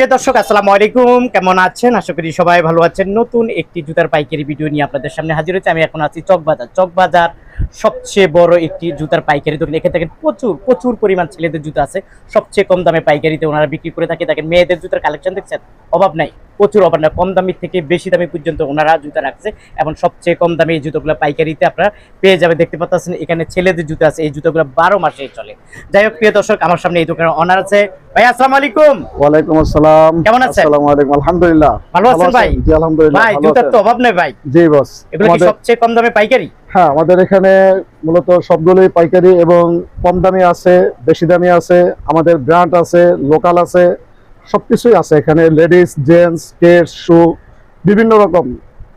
প্রিয় দর্শক, আসসালামু আলাইকুম। কেমন আছেন? আশা করি সবাই ভালো আছেন। নতুন একটি জুতার পাইকারি ভিডিও নিয়ে আপনাদের সামনে হাজির হচ্ছে আমি এখন আছি চকবাজার। চকবাজার সবচেয়ে বড় একটি জুতার পাইকারি দোকান। এখানে দেখেন প্রচুর প্রচুর পরিমাণ ছেলেদের জুতা আছে। সবচেয়ে কম দামে পাইকারিতে ওনারা বিক্রি করে থাকে। দেখেন মেয়েদের জুতার কালেকশন দেখছেন? অভাব নাই। প্রচুর অভাব নাই। কম দামি থেকে বেশি দামি পর্যন্ত ওনারা জুতা রাখছে। এবং সবচেয়ে কম দামে এই জুতোগুলো পাইকারিতে আপনারা পেয়ে যাবে দেখতে পাচ্ছেন এখানে ছেলেদের জুতা আছে। এই জুতোগুলো বারো মাসে চলে। যাই হোক প্রিয় দর্শক আমার সামনে এই দোকানের অনার আছে। ভাই আসসালামু আলাইকুম। ওয়ালাইকুম আসসালাম। কেমন আছেন? আসসালামু আলাইকুম। আলহামদুলিল্লাহ। ভালো আছেন ভাই? জি আলহামদুলিল্লাহ। ভাই জুতার তো অভাব নাই ভাই। জি বস। এগুলো কি সবচেয়ে কম দামে পাইকারি? হ্যাঁ আমাদের এখানে মূলত সবগুলোই পাইকারি এবং কম দামি আছে বেশি দামি আছে আমাদের ব্র্যান্ড আছে লোকাল আছে সবকিছুই আছে এখানে লেডিস জেন্টস কিডস শু বিভিন্ন রকম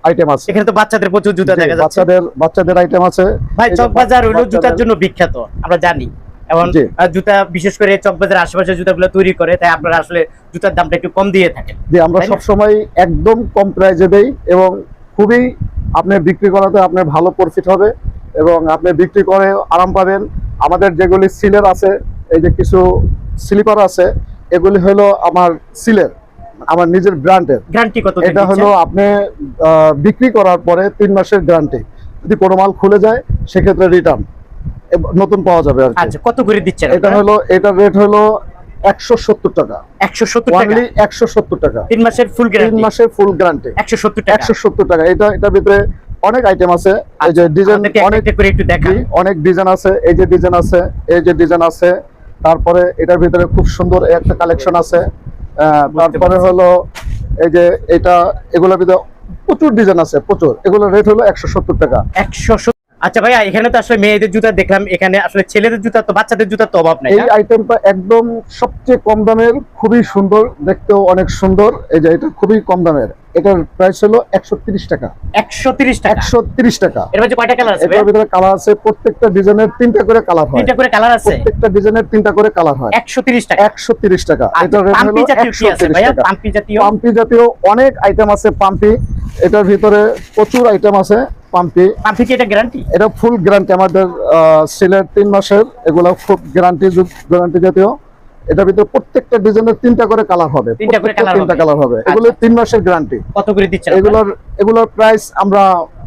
আইটেম আছে। এখানে তো বাচ্চাদের প্রচুর জুতা দেখা যাচ্ছে। বাচ্চাদের বাচ্চাদের আইটেম আছে। ভাই এই যে চকবাজার হলো জুতার জন্য বিখ্যাত আমরা জানি। এবং জুতা বিশেষ করে চকবাজার আশেপাশে জুতাগুলো তৈরি করে তাই আপনারা আসলে জুতার দামটা একটু কম দিয়ে থাকেন। আমরা? সবসময় একদম কম প্রাইজে দেই এবং খুবই আপনি বিক্রি করাতে আপনার ভালো প্রফিট হবে এবং আপনি বিক্রি করে আরাম পাবেন। আমাদের যেগুলি সিলের আছে এই যে কিছু স্লিপার আছে এগুলি হলো আমার সিলের আমার নিজের ব্র্যান্ডের এটা হলো আপনি বিক্রি করার পরে তিন মাসের গ্যারান্টি যদি কোনো মাল খুলে যায় সেক্ষেত্রে রিটার্ন নতুন পাওয়া যাবে আর কি। আচ্ছা কত করে দিচ্ছেন এটা হলো এটার রেট হলো একশো সত্তর টাকা। একশো সত্তর অনলি একশো সত্তর টাকা। তিন মাসের ফুল তিন গ্যারান্টি মাসের ফুল গ্যারান্টি একশো সত্তর একশো সত্তর টাকা। এটা এটার ভিতরে অনেক আইটেম আছে। এই যে আচ্ছা, ডিজাইন অনেক করে একটু দেখান। অনেক ডিজাইন আছে। এই যে ডিজাইন আছে এই যে ডিজাইন আছে। তারপরে এটার ভিতরে খুব সুন্দর একটা কালেকশন আছে। তারপরে হলো এই যে এটা এগুলোর ভিতরে প্রচুর ডিজাইন আছে প্রচুর। এগুলোর রেট হলো একশো সত্তর টাকা। একশো সত্তর আচ্ছা ভাইয়া এখানে তো আসলে মেয়েদের জুতা দেখলাম এখানে আসলে ছেলেদের জুতা তো বাচ্চাদের জুতা তো অভাব নাই এই আইটেমটা একদম সবচেয়ে কম দামের খুবই সুন্দর দেখতেও অনেক সুন্দর। এই যে এটা খুবই কম দামের। এটার প্রাইস হলো একশো তিরিশ টাকা। একশো তিরিশ টাকা? একশো তিরিশ টাকা। এর মধ্যে কয়টা কালার আছে এটার ভিতরে কালার আছে প্রত্যেকটা ডিজাইনের তিনটা করে কালার হয়। তিনটা করে কালার আছে? প্রত্যেকটা ডিজাইনের তিনটা করে কালার হয়। একশো তিরিশ টাকা? একশো তিরিশ টাকা। আর এটার রেট হলো টাকা। পাম্পি জাতীয়? পাম্পি জাতীয় অনেক আইটেম আছে পাম্পি। এটার ভিতরে প্রচুর আইটেম আছে পাম্পি। পাম্পি কি এটা গ্যারান্টি এটা ফুল গ্যারান্টি আমাদের সিলের তিন মাসের এগুলো খুব গ্যারান্টি গ্যারান্টি জাতীয়। এটার ভিতরে প্রত্যেকটা ডিজাইনের তিনটা করে কালার হবে তিনটা কালার হবে। এগুলো তিন মাসের গ্যারান্টি কত করে দিচ্ছেন এগুলোর এগুলোর প্রাইস আমরা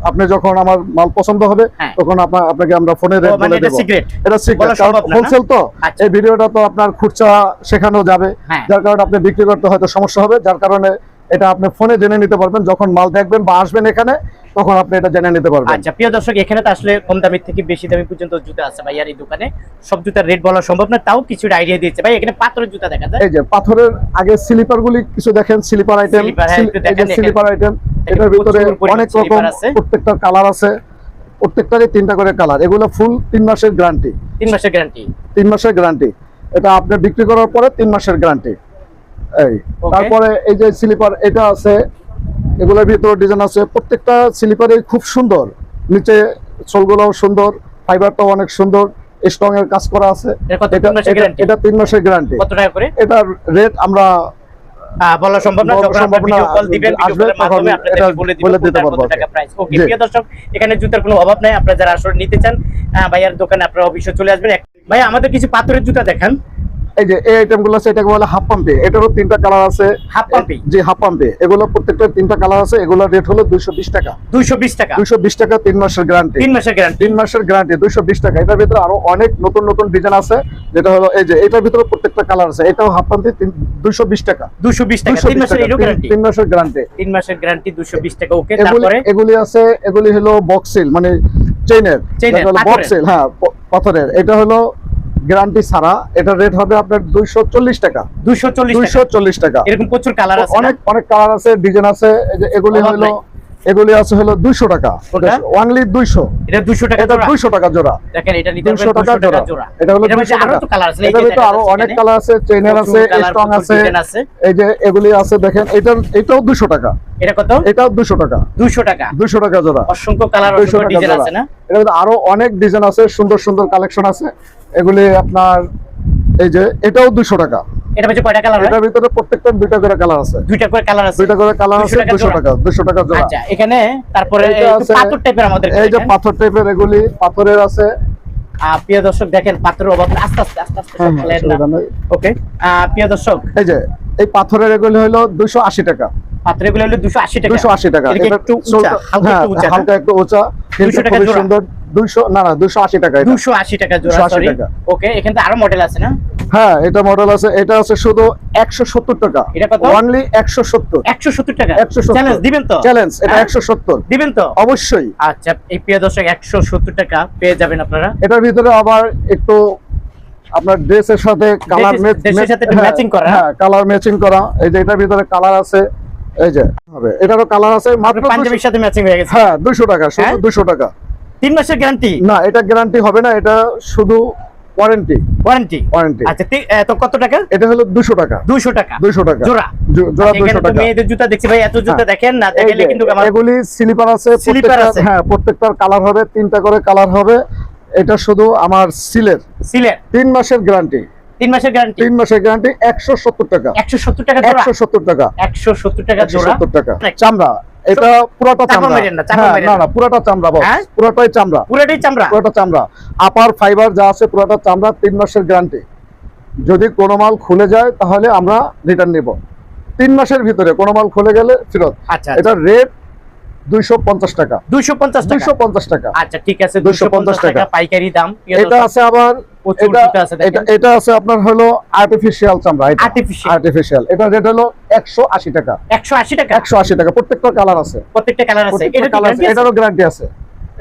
আপনি যখন আমার মাল পছন্দ হবে হ্যাঁ। তখন আপনাকে আমরা ফোনে ও, রেট মানে বলে এটা দেব। সিক্রেট এটা সিক্রেট কারণ? হোলসেল তো। আচ্ছা। এই ভিডিওটা তো আপনার খুচরা শেখানো যাবে। হ্যাঁ। যার কারণে আপনি বিক্রি করতে হয়তো সমস্যা হবে যার কারণে এটা আপনি ফোনে জেনে নিতে পারবেন যখন মাল দেখবেন বা আসবেন এখানে তখন আপনি এটা জেনে নিতে পারবেন। আচ্ছা প্রিয় দর্শক এখানে তো আসলে কম দামি থেকে বেশি দামি পর্যন্ত জুতা আছে ভাই আর এই দোকানে। সব জুতার রেট বলা সম্ভব না তাও কিছু আইডিয়া দিয়েছে। ভাই এখানে পাথরের জুতা দেখা যায়? এই যে পাথরের আগে স্লিপার গুলি কিছু দেখেন স্লিপার আইটেম স্লিপার আইটেম এটার ভিতরে অনেক রকম প্রত্যেকটা কালার আছে। প্রত্যেকটারই তিনটা করে কালার এগুলো ফুল তিন মাসের গ্যারান্টি তিন মাসের গ্যারান্টি তিন মাসের গ্যারান্টি এটা আপনি বিক্রি করার পরে তিন মাসের গ্যারান্টি এই তারপরে এই যে স্লিপার এটা আছে এগুলোর ভিতরে ডিজাইন আছে প্রত্যেকটা স্লিপারে খুব সুন্দর। নিচে সোলগুলোও সুন্দর ফাইবারটাও অনেক সুন্দর স্ট্রং এর কাজ করা আছে। এটা তিন মাসের গ্যারান্টি কত টাকা করে? এটার রেট আমরা আহ, বলা সম্ভব না যখন সম্ভব ভিডিও কল দিবেন ভিডিও মাধ্যমে তখন বলে দিব বলে দিতে কোনটার কত টাকা প্রাইস ওকে প্রিয় দর্শক এখানে জুতার কোনো অভাব নাই আপনারা যারা আসলে নিতে চান আহ, ভাইয়ার দোকানে আপনারা অবশ্যই চলে আসবেন। ভাই আমাদের কিছু পাথরের জুতা দেখান। এই যে এই আছে এটাকে বলে হাফ পাম্পে এটারও তিনটা কালার আছে। হাফ পাম্পি যে হাফ পাম্পে এগুলো প্রত্যেকটা তিনটা কালার আছে। রেট হলো দুইশো বিশ টাকা। দুইশো বিশ টাকা। দুইশো বিশ টাকা তিন মাসের গ্যারান্টি তিন মাসের গ্যারান্টি মাসের গ্যারান্টি দুইশো বিশ টাকা। এটার ভিতরে আরও অনেক নতুন নতুন ডিজাইন আছে যেটা হলো এই যে এটার ভিতরে প্রত্যেকটা কালার আছে। এটাও হাফ পাম্পে টাকা দুশো বিশ টাকা। দুইশো তিন মাসের এরও গ্যারান্টি মাসের গ্যারান্টি মাসের গ্যারান্টি দুশো বিশ টাকা। ওকে এগুলি তারপরে? এগুলি আছে এগুলি হলো বক্সিল মানে চেইনের Chain বক্সেল হ্যাঁ পাথরের। এটা হলো গ্যারান্টি ছাড়া এটা রেট হবে আপনার দুইশো চল্লিশ টাকা। দুইশো চল্লিশ টাকা। এরকম প্রচুর কালার আছে অনেক অনেক কালার আছে ডিজাইন আছে এগুলি হলো এগুলি আছে হলো দুইশো টাকা? ওয়ানলি দুইশো। এটা দুশো টাকা এটা। দুইশো টাকা জোড়া। দেখেন এটা নিতে দুইশো টাকা 200 টাকা জোড়া। এটা হলো দুইশো টাকা। এটার ভিতরে আরও অনেক কালার আছে চেইনের আছে স্ট্রং আছে। এই যে এগুলি আছে দেখেন এটার এটাও দুশো টাকা। এটা কত? এটাও দুশো টাকা। দুশো টাকা। দুশো টাকা জোড়া। অসংখ্য কালার দুইশো টাকা ডিজাইন জোড়া। আছে না? এর আরও অনেক ডিজাইন আছে সুন্দর সুন্দর কালেকশন আছে। এগুলি আপনার এই যে এটাও দুশো টাকা। এটা হচ্ছে কয়টা কালার এটার ভিতরে প্রত্যেকটা দুইটা করে কালার আছে। দুইটা করে কালার আছে। দুইটা করে কালার আছে টাকা জোড়া। আচ্ছা এখানে তারপরে এইটা একটু আছে- পাথর টাইপের আমাদের এই যে পাথর টাইপের এগুলি পাথরের আছে। প্রিয় দর্শক দেখেন পাথরের অভাব আস্তে আস্তে আস্তে আস্তে হ্যাঁ, সব হ্যাঁ, ফেলেন না। অসুবিধা নেই। ওকে প্রিয় দর্শক। এই যে এই পাথরের এগুলি হলো দুশো আশি টাকা। পাথরেরগুলো হলো দুশো আশি টাকা। দুশো আশি টাকা। এটা একটু উঁচা, হালকা হ্যাঁ, একটু উঁচা। না? হালকা একটু উঁচা কিন্তু 200 টাকা জোড়া? সুন্দর। দুইশো না না দুশো আশি টাকা এটা। দুশো আশি টাকা জোড়া সরি ওকে এখানে তো আরও মডেল আছে না? হ্যাঁ এটা মডেল আছে এটা আছে শুধু একশো সত্তর টাকা। এটা কত? অনলি একশো সত্তর। একশো সত্তর টাকা। 170 চ্যালেঞ্জ দিবেন তো? চ্যালেঞ্জ এটা? একশো সত্তর। দিবেন তো? অবশ্যই। আচ্ছা এই প্রিয় দর্শক টাকা পেয়ে যাবেন আপনারা। এটার ভিতরে আবার একটু আপনার ড্রেসের সাথে কালার matching করা? হ্যাঁ কালার ম্যাচিং করা। এই যে এটার ভিতরে কালার আছে এই যে হবে। এটারও কালার আছে মাত্র পাঞ্জাবির সাথে ম্যাচিং হয়ে গেছে। হ্যাঁ দুশো টাকা শুধু হ্যাঁ? দুশো টাকা। তিন মাসের গ্যারান্টি না এটা গ্যারান্টি হবে না এটা শুধু ওয়ারেন্টি ওয়ারেন্টি ওয়ারেন্টি আচ্ছা তি- কত টাকা? এটা হলো দুশো টাকা। দুশো টাকা। দুশো টাকা। জোড়া। জোড়া আচ্ছা, দুশো এখানে তো টাকা। মেয়েদের জুতা দেখছি ভাই এত জুতা হ্যাঁ। দেখেন না দেখলে কিন্তু আমার এগুলি স্লিপার আছে প্রত্যেকটা- আছে। হ্যাঁ প্রত্যেকটার কালার হবে তিনটা করে কালার হবে। এটা শুধু আমার সিলের। সিলেট তিন মাসের গ্যারান্টি তিন মাসের গ্যারান্টি তিন মাসের গ্যারান্টি একশো সত্তর টাকা। একশো সত্তর টাকা জোড়া? একশো সত্তর টাকা। একশো সত্তর টাকা জোড়া? সত্তর টাকা। চামড়া এটা পুরাটা চামড়া না, না পুরাটা চামড়া বস? পুরাটাই চামড়া। পুরোটাই চামড়া? পুরাটা চামড়া। আপার ফাইবার যা আছে পুরাটা চামড়া তিন মাসের গ্যারান্টি যদি কোনো মাল খুলে যায় তাহলে আমরা রিটার্ন নিব। তিন মাসের ভিতরে কোনো মাল খুলে গেলে ফেরত। আচ্ছা এটা রেট দুইশো পঞ্চাশ টাকা। টাকা? টাকা। আচ্ছা ঠিক আছে 250 টাকা টাকা। পাইকারি দাম। এটা আছে আবার এটা আছে এটা দেখেন। এটা আছে আপনার হলো আর্টিফিশিয়াল চামড়া এটা আর্টিফিশিয়াল এটা রেট হলো একশো আশি টাকা। একশো আশি টাকা? একশো আশি টাকা। প্রত্যেকটা কালার আছে। প্রত্যেকটা কালার আছে। এটা কালার আছে। এটারও গ্যারান্টি আছে।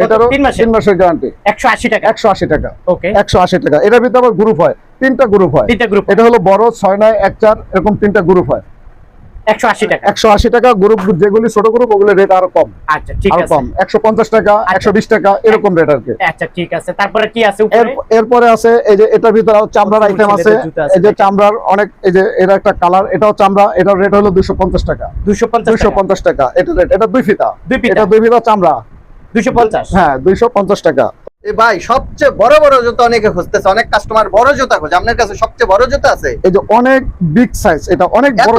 এটারও মাসের? গ্যারান্টি একশো আশি টাকা। একশো আশি টাকা। ওকে একশো আশি টাকা। এটার ভিতরে আবার গ্রুপ হয়। তিনটা গ্রুপ হয়। তিনটা গ্রুপ এটা হলো বড় ছয় নয় এক চার এরকম তিনটা গ্রুপ হয়। একশো আশি টাকা। একশো আশি টাকা গ্রুপ যেগুলি ছোট গ্রুপ ওগুলো রেট আরও কম। আচ্ছা ঠিক আছে। কম। একশো পঞ্চাশ টাকা একশো বিশ টাকা এরকম রেট আর কি। আচ্ছা ঠিক আছে। তারপরে কি আছে উপরে? এরপরে আছে এই যে এটার ভিতরে চামড়ার আইটেম আছে। এই যে চামড়ার অনেক এই যে এর একটা কালার এটাও চামড়া এটার রেট হলো দুশো পঞ্চাশ টাকা। দুইশো পঞ্চাশ দুশো পঞ্চাশ টাকা এটা রেট এটা দুই ফিতা। এটা দুই ফিতা চামড়া। দুইশো পঞ্চাশ? হ্যাঁ দুইশো পঞ্চাশ টাকা। এ ভাই সবচেয়ে বড় বড় জুতা অনেকে খুঁজতেছে অনেক কাস্টমার বড় জুতা খোঁজে। আপনার কাছে সবচেয়ে বড় জুতা আছে? এই যে অনেক বিগ সাইজ এটা অনেক বড়?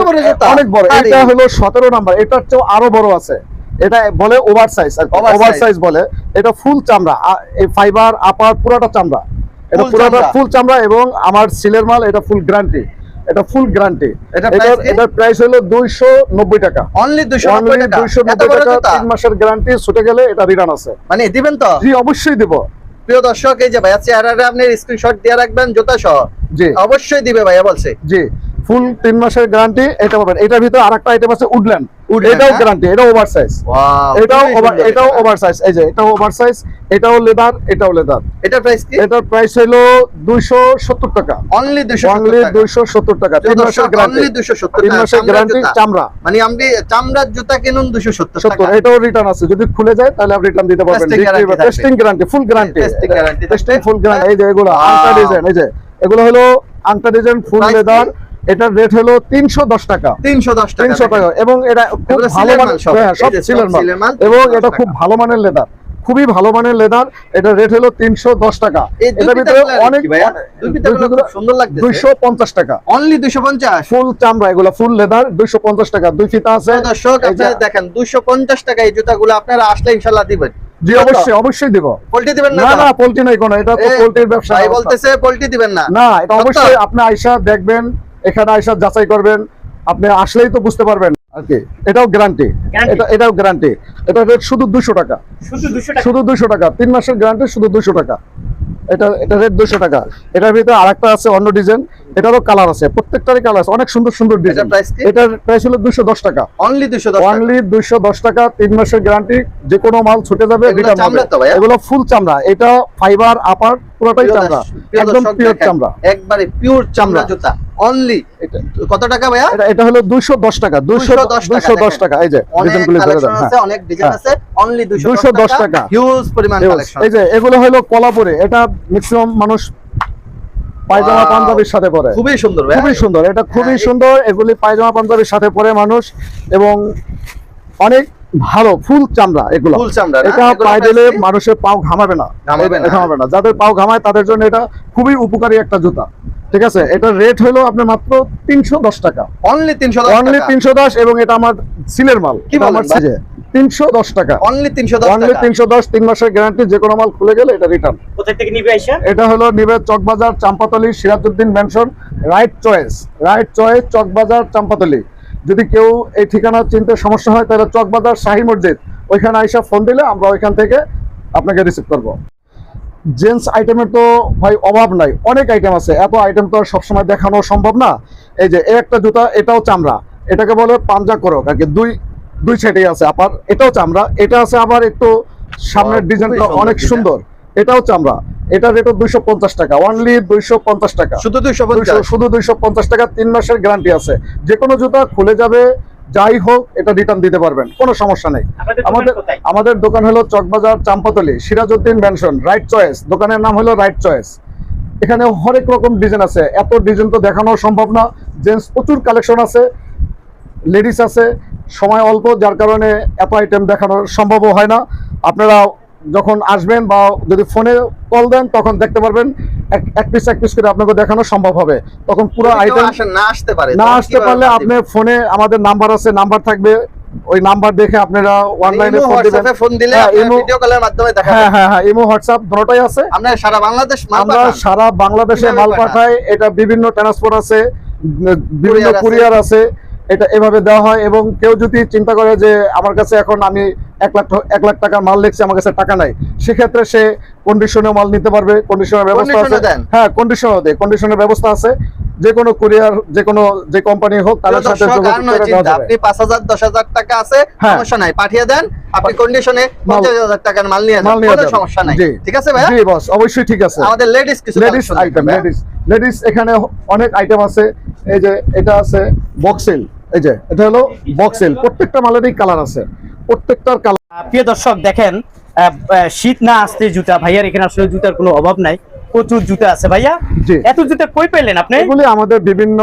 অনেক বড়। এটা হলো সতেরো নাম্বার এটার চেয়েও আরও বড় আছে। এটা বলে ওভার সাইজ। ওভার সাইজ বলে। এটা ফুল চামড়া এই ফাইবার আপার পুরোটা চামড়া। এটা পুরোটা ফুল চামড়া এবং আমার সিলের মাল এটা ফুল গ্যারান্টি এটা ফুল গ্যারান্টি এটা এটার প্রাইস হলো দুইশো নব্বই টাকা। অনলি দুশো অনলি নব্বই টাকা? দুইশো এত নব্বই বড় টাকা জুতা? মাসের গ্যারান্টি ছুটে গেলে এটা রিটার্ন আছে। মানে দিবেন তো? জি অবশ্যই দিব। প্রিয় দর্শক এই যে ভাইয়া চেহারারে আপনি স্ক্রিনশট দিয়ে রাখবেন জুতা সহ? জি। অবশ্যই দিবে ভাইয়া বলছে। জি। ফুল তিন মাসের গ্যারান্টি এটা পাবেন। এটার ভিতরে আরেকটা আইটেম আছে উডল্যান্ড এটাও? গ্যারান্টি এটাও ওভার সাইজ এটাও এটাও এটা। ওভার সাইজ এই যে এটাও ওভার সাইজ এটাও লেদার এটাও লেদার এটার প্রাইস কি? এটার প্রাইস হলো দুইশো সত্তর টাকা। অনলি দুশো অনলি দুইশো সত্তর টাকা। তিন মাসের গ্যারান্টি অনলি দুশো সত্তর তিন মাসের গ্যারান্টি চামড়া। মানে আপনি চামড়ার জুতা কিনুন দুশো সত্তর সত্তর টাকা। এটাও রিটার্ন আছে। যদি খুলে যায় তাহলে আপনি রিটার্ন দিতে পারবেন। Testing guarantee full guarantee guarantee থাকবে। টেস্টিং ফুল গ্যারান্টি এই যে এগুলো. আংটা ডিজাইন এই যে এগুলো হলো আংটা ডিজাইন ফুল লেদার এটার রেট হলো তিনশো দশ টাকা। তিনশো দশ টাকা তিনশো টাকা। এবং এটা খুব ভালো মানের সব। হ্যাঁ, সব এই যে সব সিলের মাল। এবং এটা খুব ভালো মানের লেদার খুবই ভালো মানের লেদার এটা রেট হলো তিনশো দশ টাকা। এটার ভিতরে অনেক। দুইশো পঞ্চাশ টাকা। অনলি দুশো পঞ্চাশ? ফুল চামড়া এগুলো ফুল লেদার দুইশো পঞ্চাশ টাকা। দুই ফিতা আছে। দর্শক দেখেন দুশো পঞ্চাশ টাকা এই জুতাগুলো আপনারা আসলে ইনশাল্লাহ দিবেন। জি অবশ্যই অবশ্যই দিব। পোল্ট্রি দিবেন না না তো? না পোল্ট্রি নাই কোনো। এটা তো পোল্ট্রির ব্যবসা। বলতেছে পোল্ট্রি দিবেন না। না এটা অবশ্যই আপনি আইসা দেখবেন। এখানে আইসা যাচাই করবেন। আপনি আসলেই তো বুঝতে পারবেন। এটাও গ্যারান্টি এটা এটাও গ্যারান্টি এটা রেট শুধু দুশো টাকা। শুধু দুশো টাকা। শুধু দুশো টাকা। তিন মাসের গ্যারান্টি শুধু দুশো টাকা। এটা এটা রেট দুশো টাকা। এটার ভিতরে আরেকটা আছে অন্য ডিজাইন এটারও কালার আছে। প্রত্যেকটারই কালার আছে। অনেক সুন্দর সুন্দর ডিজাইন এটার প্রাইস হলো দুশো দশ টাকা। অনলি দুশো অনলি দশ টাকা। তিন মাসের গ্যারান্টি যে কোনো মাল ছুটে যাবে এগুলো ফুল চামড়া। এটা ফাইবার আপার পুরোটাই চামড়া। একদম পিওর চামড়া। একবারে পিওর চামড়া। জুতা। অনলি এটা কত টাকা ভাইয়া? এটা হলো দুইশো দশ টাকা। দুইশো 210 টাকা এই যে ডিজাইনগুলি ধরে কালেকশন দেন, আছে হ্যাঁ। অনেক ডিজাইন হ্যাঁ। আছে অনলি 210 210 টাকা। হিউজ পরিমাণ কালেকশন এই যে এগুলো হলো কলাপুরে এটা ম্যাক্সিমাম মানুষ পায়জামা পাঞ্জাবির সাথে পরে। খুবই সুন্দর খুবই সুন্দর এটা খুবই হ্যাঁ, সুন্দর এগুলি পায়জামা পাঞ্জাবির সাথে পরে মানুষ এবং অনেক ভালো ফুল চামড়া এগুলো। ফুল চামড়া এটা পায়ে দিলে মানুষের পাও ঘামাবে না। ঘামাবে না। যাদের পাও ঘামায় তাদের জন্য এটা খুবই উপকারী একটা জুতা। ঠিক আছে? এটার রেট হলো আপনার মাত্র তিনশো দশ টাকা। অনলি 310 অনলি তিনশো দশ এবং এটা আমার সিলের মাল। কি আমার সিজে তিনশো দশ টাকা। অনলি তিনশো দশ অনলি তিনশো দশ তিন মাসের গ্যারান্টি যে কোনো মাল খুলে গেলে এটা রিটার্ন কোথায় থেকে নিবে আইসা? এটা হলো নিবে Chawkbazar Champatali Sirajuddin mansion right choice right choice Chawkbazar Champatali. যদি কেউ এই ঠিকানা চিনতে সমস্যা হয় তাহলে চকবাজার শাহী মসজিদ। ওইখানে আইসা ফোন দিলে আমরা ওইখান থেকে আপনাকে রিসিভ করব। জেন্টস আইটেমের তো ভাই অভাব নাই অনেক আইটেম আছে। এত আইটেম তো আর সবসময় দেখানো সম্ভব না। এই যে একটা জুতা এটাও চামড়া। এটাকে বলে পাঞ্জা করো আর কি। দুই দুই সাইডেই আছে আবার এটাও চামড়া। এটা আছে আবার একটু সামনের ডিজাইনটা অনেক সুন্দর। এটাও চামড়া। এটা রেটও দুইশো পঞ্চাশ টাকা। অনলি দুইশো পঞ্চাশ টাকা। শুধু দুইশো দুইশো- শুধু দুইশো পঞ্চাশ টাকা তিন মাসের গ্যারান্টি আছে। যে কোনো জুতা খুলে যাবে যাই হোক এটা রিটার্ন দিতে পারবেন কোনো সমস্যা নেই। আমাদের আমাদের দোকান হলো Chawkbazar Champatali Sirajuddin mansion right choice দোকানের নাম হলো রাইট চয়েস এখানে হরেক রকম ডিজাইন আছে। এত ডিজাইন তো দেখানো সম্ভব না। জেন্টস প্রচুর কালেকশন আছে। লেডিস আছে। সময় অল্প যার কারণে এত আইটেম দেখানো সম্ভবও হয় না। আপনারা যখন আসবেন বা যদি ফোনে কল দেন তখন দেখতে পারবেন এক এক পিস এক পিস করে আপনাকে দেখানো সম্ভব হবে। তখন পুরো আইটেম না আসতে পারে না আসতে পারলে আপনি ফোনে আমাদের নাম্বার আছে নাম্বার থাকবে। ওই নাম্বার দেখে আপনারা অনলাইনে ফোন দিবেন। ফোন দিলে হ্যাঁ, ভিডিও কলের মাধ্যমে দেখা হ্যাঁ। হ্যাঁ হ্যাঁ ইমো হোয়াটসঅ্যাপ দুটোই আছে। আমরা সারা বাংলাদেশ মাল আমরা সারা বাংলাদেশে মাল? পাঠাই এটা বিভিন্ন ট্রান্সপোর্ট আছে বিভিন্ন কুরিয়ার আছে এটা এভাবে দেওয়া হয়। এবং কেউ যদি চিন্তা করে যে আমার কাছে এখন আমি এক লাখ এক লাখ টাকার মাল লিখছি আমার কাছে টাকা নাই। সেক্ষেত্রে সে কন্ডিশনে মাল নিতে পারবে কন্ডিশনের ব্যবস্থা আছে? হ্যাঁ কন্ডিশনও দেয় কন্ডিশনের ব্যবস্থা আছে। যে কোনো কুরিয়ার যে কোনো যে কোম্পানি হোক তাদের সাথে যোগাযোগ করে দেওয়া যাবে। আপনি পাঁচ হাজার দশ হাজার টাকা আছে হ্যাঁ। সমস্যা নাই। পাঠিয়ে দেন আপনি কন্ডিশনে পঞ্চাশ হাজার টাকার মাল নিয়ে যান। কোনো সমস্যা নাই। ঠিক আছে ভাই জি বস অবশ্যই ঠিক আছে। আমাদের লেডিস কিছু লেডিস আইটেম লেডিস লেডিস এখানে অনেক আইটেম আছে। এই যে এটা আছে বক্সেল এই যে এটা হলো বক্সেল প্রত্যেকটা মালেরই কালার আছে। প্রত্যেকটার কালার প্রিয় দর্শক দেখেন শীত না আসতে জুতা ভাইয়ার এখানে আসলে জুতার কোনো অভাব নাই। প্রচুর জুতা আছে ভাইয়া। এত জুতা কই পেলেন আপনি? এগুলি আমাদের বিভিন্ন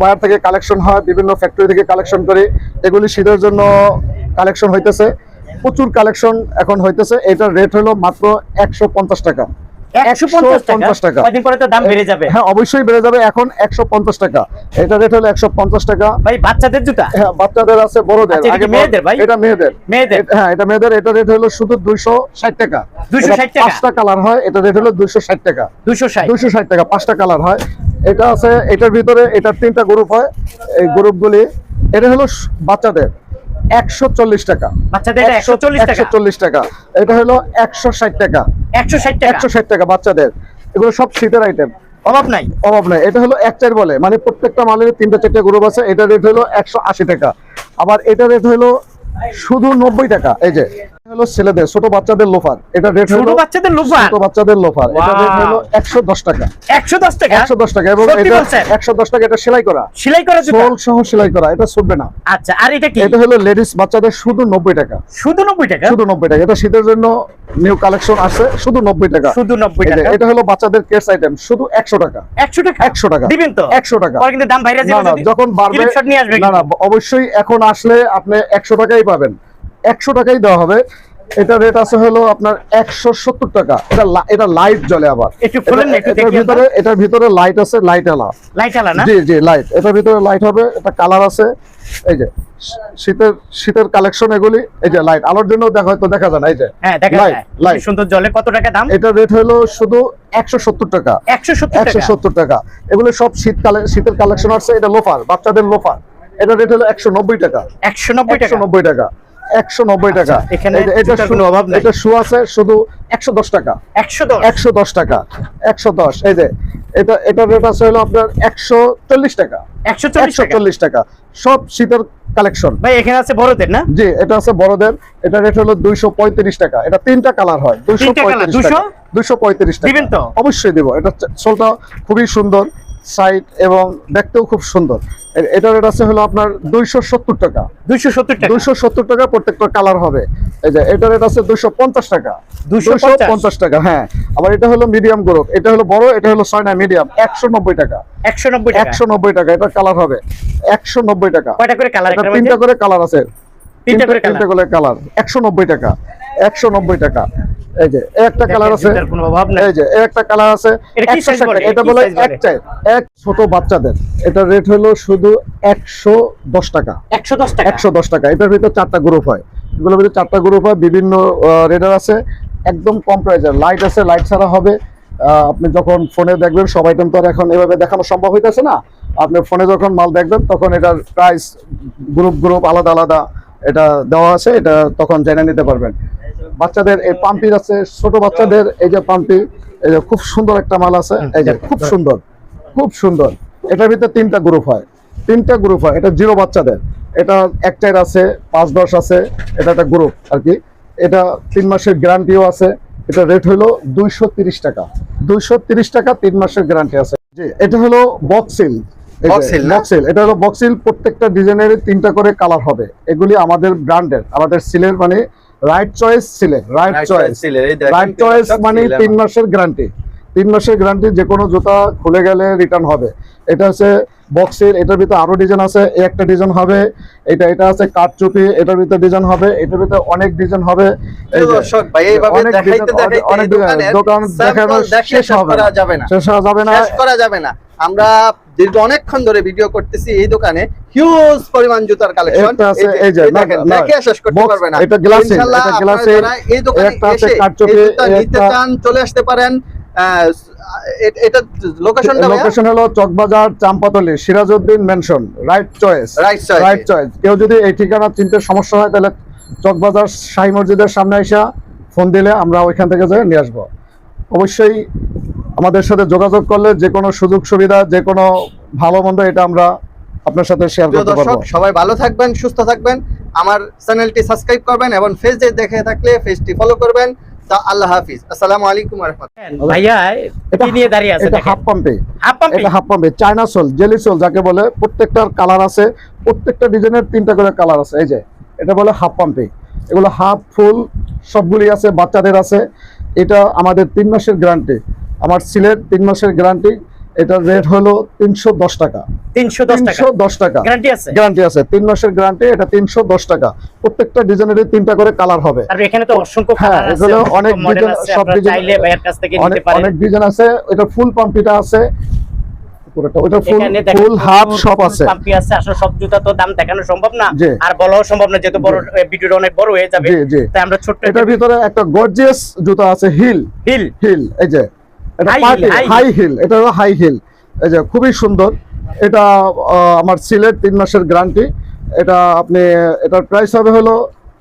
বাজার থেকে কালেকশন হয় বিভিন্ন ফ্যাক্টরি থেকে কালেকশন করে। এগুলি শীতের জন্য কালেকশন হইতেছে। প্রচুর কালেকশন এখন হইতেছে। এটার রেট হলো মাত্র একশো পঞ্চাশ টাকা। 150 টাকা। টাকা। কয়দিন পরে তো দাম বেড়ে যাবে? হ্যাঁ অবশ্যই বেড়ে যাবে। এখন একশো পঞ্চাশ টাকা। এটা রেট হলো একশো পঞ্চাশ টাকা। ভাই বাচ্চাদের জুতা? হ্যাঁ বাচ্চাদের আছে বড়দের। আচ্ছা, আগে মেয়েদের ভাই? এটা মেয়েদের। মেয়েদের? হ্যাঁ এটা মেয়েদের। এটা রেট হলো শুধু দুইশো ষাট টাকা। 260 এটা টাকা? পাঁচটা কালার হয়। এটা রেট হলো দুইশো ষাট টাকা। দুশো ষাট? দুইশো ষাট টাকা পাঁচটা কালার হয়। এটা আছে এটার ভিতরে এটার তিনটা গ্রুপ হয় এই গ্রুপগুলি। এটা হলো বাচ্চাদের। একশো চল্লিশ টাকা। বাচ্চাদের একশো চল্লিশ টাকা? এটা হলো একশো ষাট টাকা। একশো ষাট টাকা? একশো ষাট টাকা বাচ্চাদের। এগুলো সব শীতের আইটেম অভাব নাই? অভাব নাই। এটা হলো এক চার বলে। মানে প্রত্যেকটা মালের তিনটা চারটা গ্রুপ আছে। এটা রেট হলো একশো আশি টাকা। আবার এটা রেট হলো শুধু নব্বই টাকা। এই যে হলো ছেলেদের ছোট বাচ্চাদের লোফার এটা রেট ছোট বাচ্চাদের লোফার ছোট বাচ্চাদের লোফার এটা রেট হলো একশো দশ টাকা। একশো দশ টাকা? একশো দশ টাকা। এবং এটা বলছেন? একশো দশ টাকা এটা সেলাই করা। সেলাই করা সোল সহ সেলাই করা এটা ছুটবে না। আচ্ছা আর এটা কি? এটা হলো লেডিস বাচ্চাদের শুধু নব্বই টাকা। শুধু নব্বই টাকা? শুধু নব্বই টাকা। এটা শীতের জন্য নিউ কালেকশন আসছে শুধু নব্বই টাকা। শুধু নব্বই এই যে, টাকা? এটা হলো বাচ্চাদের কেস আইটেম শুধু একশো টাকা। একশো টাকা? একশো টাকা। দিবেন তো? একশো টাকা। পরে কিন্তু দাম বাইরে না না যখন বাড়বে না না অবশ্যই এখন আসলে আপনি একশো টাকাই পাবেন। একশো টাকাই দেওয়া হবে। এটা রেট আছে হলো আপনার একশো সত্তর টাকা। এটা এটা লাইট জ্বলে আবার। এটার ভিতরে এটার ভিতরে লাইট আছে লাইট আলা। লাইট আলা না? জি জি লাইট এটার ভিতরে লাইট হবে এটা কালার আছে। এই যে শীতের শীতের কালেকশন এগুলি এই যে লাইট আলোর জন্য দেখা হয়তো দেখা যায় না এই যে। হ্যাঁ দেখা লাইট যায় লাইট সুন্দর জলে কত টাকা দাম? এটা রেট হলো শুধু একশো সত্তর টাকা। একশো সত্তর একশো টাকা? সত্তর টাকা। এগুলো সব শীতকালে শীতের কালেকশন আছে এটা লোফার বাচ্চাদের লোফার এটা রেট হলো একশো নব্বই টাকা। একশো নব্বই টাকা? একশো নব্বই টাকা। একশো নব্বই টাকা। আচ্ছা, এখানে এটা কোনো অভাব নাই। এটা শু আছে শুধু একশো দশ টাকা। একশো একশো দশ টাকা। একশো দশ এই যে এটা এটা রেট আছে হলো আপনার একশো চল্লিশ টাকা। একশো চল্লিশ টাকা? চল্লিশ টাকা। সব শীতের কালেকশন ভাই এখানে আছে বড়দের না? জি এটা আছে বড়দের। এটা রেট হলো দুইশো পঁয়ত্রিশ টাকা। এটা তিনটা কালার হয় দুইশো পঁয়ত্রিশ টাকা। দুইশো? পঁয়ত্রিশ টাকা। অবশ্যই দিব। এটা সোলটা খুবই সুন্দর। সাইড এবং দেখতেও খুব সুন্দর। এ- এটা রেট আছে হলো আপনার দুইশো সত্তর টাকা। দুইশো সত্তর টাকা? দুইশো সত্তর টাকা প্রত্যেকটা কালার হবে। এই যে এটা রেট আছে দুইশো পঞ্চাশ টাকা। 250 পঞ্চাশ? টাকা হ্যাঁ। আবার এটা হলো মিডিয়াম গ্রুপ এটা হলো বড় এটা হলো ছয় না মিডিয়াম একশো নব্বই টাকা। একশো নব্বই টাকা? একশো নব্বই টাকা এটা কালার হবে। একশো নব্বই টাকা। কয়টা করে কালার তিনটা করে কালার আছে। তিনটা করে তিনটা করে কালার একশো নব্বই টাকা। একশো নব্বই টাকা। এই যে একটা কালার আছে। এই যে একটা কালার আছে এটা কি 160 size বলে? টাকা। এটা বলে এক চাই এক ছোট বাচ্চাদের। এটা রেট হলো শুধু একশো দশ টাকা। একশো দশ টাকা? একশো দশ টাকা। এটার ভিতর চারটা গ্রুপ হয়। এগুলোর ভিতরে চারটা গ্রুপ হয় বিভিন্ন রেডার আছে। একদম কম প্রাইজের লাইট আছে লাইট ছাড়া হবে। আপনি যখন ফোনে দেখবেন সব আইটেম তো আর এখন এভাবে দেখানো সম্ভব হইতেছে না। আপনি ফোনে যখন মাল দেখবেন তখন এটার প্রাইস গ্রুপ গ্রুপ আলাদা আলাদা এটা দেওয়া আছে। এটা তখন জেনে নিতে পারবেন। বাচ্চাদের এই পাম্পি আছে ছোট বাচ্চাদের এই যে পাম্পি এই যে খুব সুন্দর একটা মাল আছে এই যে খুব সুন্দর খুব সুন্দর। এটার ভিতরে তিনটা গ্রুপ হয়। তিনটা গ্রুপ হয়। এটা জিরো বাচ্চাদের। এটা একটার আছে পাঁচ দশ আছে এটা একটা গ্রুপ আর কি। এটা তিন মাসের গ্যারান্টিও আছে। এটা রেট হলো দুইশো তিরিশ টাকা। দুইশো তিরিশ টাকা তিন মাসের গ্যারান্টি আছে। জি এটা হলো বক্সিল এটা হলো বক্সিল প্রত্যেকটা ডিজাইনের তিনটা করে কালার হবে। এগুলি আমাদের ব্র্যান্ডের আমাদের সিলের মানে রাইট চয়েস সিলের রাইট চয়েস রাইট চয়েস মানে তিন মাসের গ্যারান্টি তিন মাসের গ্যারান্টি যে কোনো জুতা খুলে গেলে রিটার্ন হবে। এটা হচ্ছে বক্সের এটার ভিতরে আরও ডিজাইন আছে। এই একটা ডিজাইন হবে এটা এটা আছে কাঠচুপি এটার ভিতরে ডিজাইন হবে এটার ভিতরে অনেক ডিজাইন হবে। এই দর্শক ভাই এইভাবে অনেক দেখাইতে দেখাইতে দোকানের দোকান দেখানো শেষ হবে না। শেষ যাবে না। শেষ করা যাবে না। আমরা দীর্ঘ অনেকক্ষণ ধরে ভিডিও করতেছি এই দোকানে। হিউজ পরিমাণ জুতার কালেকশন এই যে, না, দেখেন না, দেখে শেষ করতে পারবে না। এটা glass-এর, এটা আপনারা এই দোকানে এসে জুতা নিতে চান চলে আসতে পারেন। এটা লোকেশনটা লোকেশন হলো Chawkbazar Champatali Sirajuddin mansion right choice right right choice কেউ যদি এই ঠিকানা চিনতে সমস্যা হয় তাহলে চকবাজার শাহী মসজিদের সামনে এসে ফোন দিলে আমরা ওইখান থেকে যেয়ে নিয়ে আসব। অবশ্যই আমাদের সাথে যোগাযোগ করলে যে কোনো সুযোগ সুবিধা যে কোনো ভালো মন্দ এটা আমরা আপনার সাথে শেয়ার করতে পারব। দর্শক সবাই ভালো থাকবেন সুস্থ থাকবেন। আমার চ্যানেলটি সাবস্ক্রাইব করবেন এবং ফেসে দেখে থাকলে ফেসটি ফলো করবেন। তা আল্লাহ হাফিজ। আসসালামু আলাইকুম ওয়া রাহমাতুল্লাহ। ভাইয়া এটা নিয়ে দাঁড়িয়ে আছে এটা হাফ পাম্পে হাফ পাম্পি এটা হাফ পাম্পে চায়না সোল জেলি সোল যাকে বলে প্রত্যেকটার কালার আছে প্রত্যেকটা ডিজাইনের তিনটা করে কালার আছে। এই যে এটা বলে হাফ পাম্পে এগুলো হাফ ফুল সবগুলি আছে বাচ্চাদের আছে। এটা আমাদের তিন মাসের গ্যারান্টি আমার সিলেট তিন মাসের গ্যারান্টি এটার রেট হলো তিনশো দশ টাকা। তিনশো দশ টাকা? গ্যারান্টি আছে? তিন মাসের গ্যারান্টি এটা তিনশো দশ টাকা। প্রত্যেকটা ডিজাইনের তিনটা করে কালার হবে। এখানে তো অসংখ্য হ্যাঁ, এগুলো অনেক ডিজাইন- সব ডিজাইন- চাইলে ভাইয়ের কাছ থেকে অনেক নিতে পারেন। অনেক ডিজাইন আছে। এটা ফুল পাম্পিটা আছে। ফুল হাফ সব আছে। পাম্পি আছে। আসলে সব জুতা তো দাম দেখানো সম্ভব না। আর বলাও সম্ভব না যেহেতু বড় ভিডিওটা অনেক বড় হয়ে যাবে। তাই আমরা এটার ভিতরে একটা গর্জিয়াস জুতা আছে হিল হিল হিল এই যে। এটা হাই হিল এটা হলো হাই হিল এই যে খুবই সুন্দর। এটা আমার সিলেট তিন মাসের গ্যারান্টি এটা আপনি এটার প্রাইস হবে হলো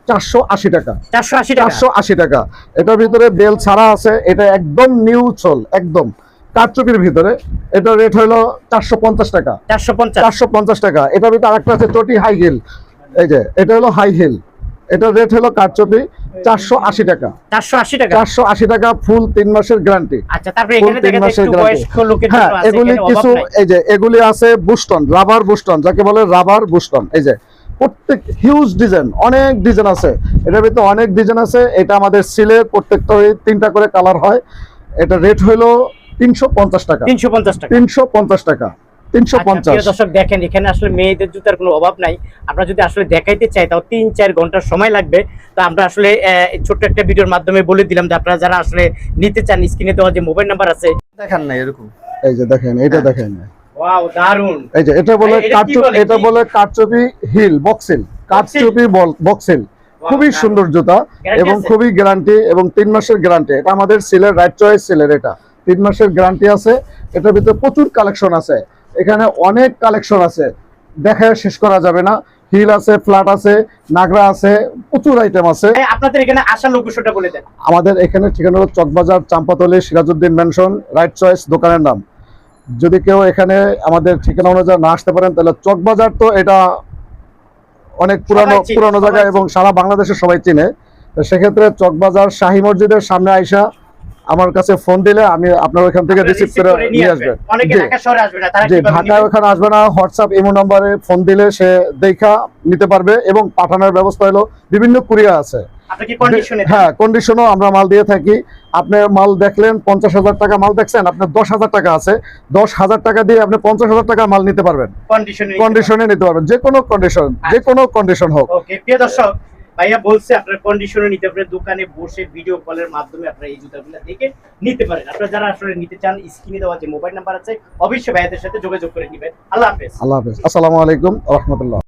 চারশো আশি টাকা। চারশো আশি টাকা। এটার ভিতরে বেল ছাড়া আছে। এটা একদম নিউ চল একদম। কারচুপির ভিতরে। এটা রেট হলো চারশো পঞ্চাশ টাকা। চারশো পঞ্চাশ। চারশো পঞ্চাশ টাকা। এটার ভিতরে আরেকটা আছে চটি হাই হিল এই যে এটা হলো হাই হিল এটার রেট হলো কারচুপি চারশো আশি টাকা। চারশো আশি টাকা? চারশো আশি টাকা ফুল তিন মাসের গ্যারান্টি আচ্ছা ফুল তিন দেখা মাসের গ্যারান্টি হ্যাঁ এগুলি কিছু এই যে এগুলি আছে বুস্টন রাবার বুস্টন যাকে বলে রাবার বুস্টন এই যে প্রত্যেক হিউজ ডিজাইন অনেক ডিজাইন আছে। এটার ভিতরে অনেক ডিজাইন আছে। এটা আমাদের সিলের প্রত্যেকটা তিনটা করে কালার হয়। এটা রেট হলো তিনশো পঞ্চাশ টাকা। তিনশো পঞ্চাশ টাকা। তিনশো পঞ্চাশ টাকা। তিনশো আচ্ছা, পঞ্চাশ। দর্শক দেখেন এখানে আসলে মেয়েদের জুতার কোনো অভাব নাই। আমরা যদি আসলে দেখাইতে চাই তাও তিন চার ঘণ্টার সময় লাগবে। তো আমরা আসলে ছোট্ট একটা ভিডিওর মাধ্যমে বলে দিলাম যে আপনারা যারা আসলে নিতে চান স্ক্রিনে দেওয়া যে মোবাইল নাম্বার আছে। দেখান না এরকম। এই যে দেখেন এটা দেখেন। ওয়াও দারুণ এই যে এটা বলে এটা? হিল বক্সিল। বক্সিল? খুবই সুন্দর জুতা এবং খুবই গ্যারান্টি এবং তিন মাসের গ্যারান্টি এটা আমাদের সিলের রাইট চয়েস সিলের এটা। তিন মাসের গ্যারান্টি আছে। এটার ভিতরে প্রচুর কালেকশন আছে। এখানে অনেক কালেকশন আছে। দেখে শেষ করা যাবে না। হিল আছে ফ্ল্যাট আছে নাগরা আছে প্রচুর আইটেম আছে। আপনাদের এখানে আসার লোকেশনটা বলে দেন। আমাদের এখানে ঠিকানা হলো Chawkbazar Champatali Sirajuddin mansion right choice দোকানের নাম। যদি কেউ এখানে আমাদের ঠিকানা অনুযায়ী না আসতে পারেন তাহলে চকবাজার তো এটা অনেক পুরানো পুরানো জায়গা এবং সারা বাংলাদেশে সবাই চিনে। সেক্ষেত্রে চকবাজার শাহী মসজিদের সামনে আইসা আমার কাছে ফোন দিলে আমি আপনার ওইখান থেকে রিসিভ করে নিয়ে আসবেন অনেকে জি। ঢাকায় ওখানে আসবে না হোয়াটসঅ্যাপ ইমো নাম্বারে ফোন দিলে সে দেখা নিতে পারবে এবং পাঠানোর ব্যবস্থা হলো বিভিন্ন কুরিয়া আছে। হ্যাঁ কন্ডিশনও আমরা মাল দিয়ে থাকি। আপনি মাল দেখলেন পঞ্চাশ হাজার টাকা মাল দেখছেন আপনার দশ হাজার টাকা আছে। দশ হাজার টাকা দিয়ে আপনি পঞ্চাশ হাজার টাকা মাল নিতে পারবেন। কন্ডিশনে কন্ডিশনে নিতে পারবেন যে কোনো কন্ডিশন যে কোনো কন্ডিশন হোক প্রিয় দর্শক ভাইয়া বলছে আপনার কন্ডিশনে নিতে পারেন দোকানে বসে ভিডিও কলের মাধ্যমে আপনারা এই জুতাগুলো দেখে নিতে পারেন। আপনারা যারা আসলে নিতে চান স্ক্রিনে দেওয়া যে মোবাইল নাম্বার আছে, অবশ্যই ভাইয়াদের সাথে যোগাযোগ করে নিবেন। আল্লাহ হাফেজ। আল্লাহ হাফেজ। আসসালামু আলাইকুম, রহমতুল্লাহ।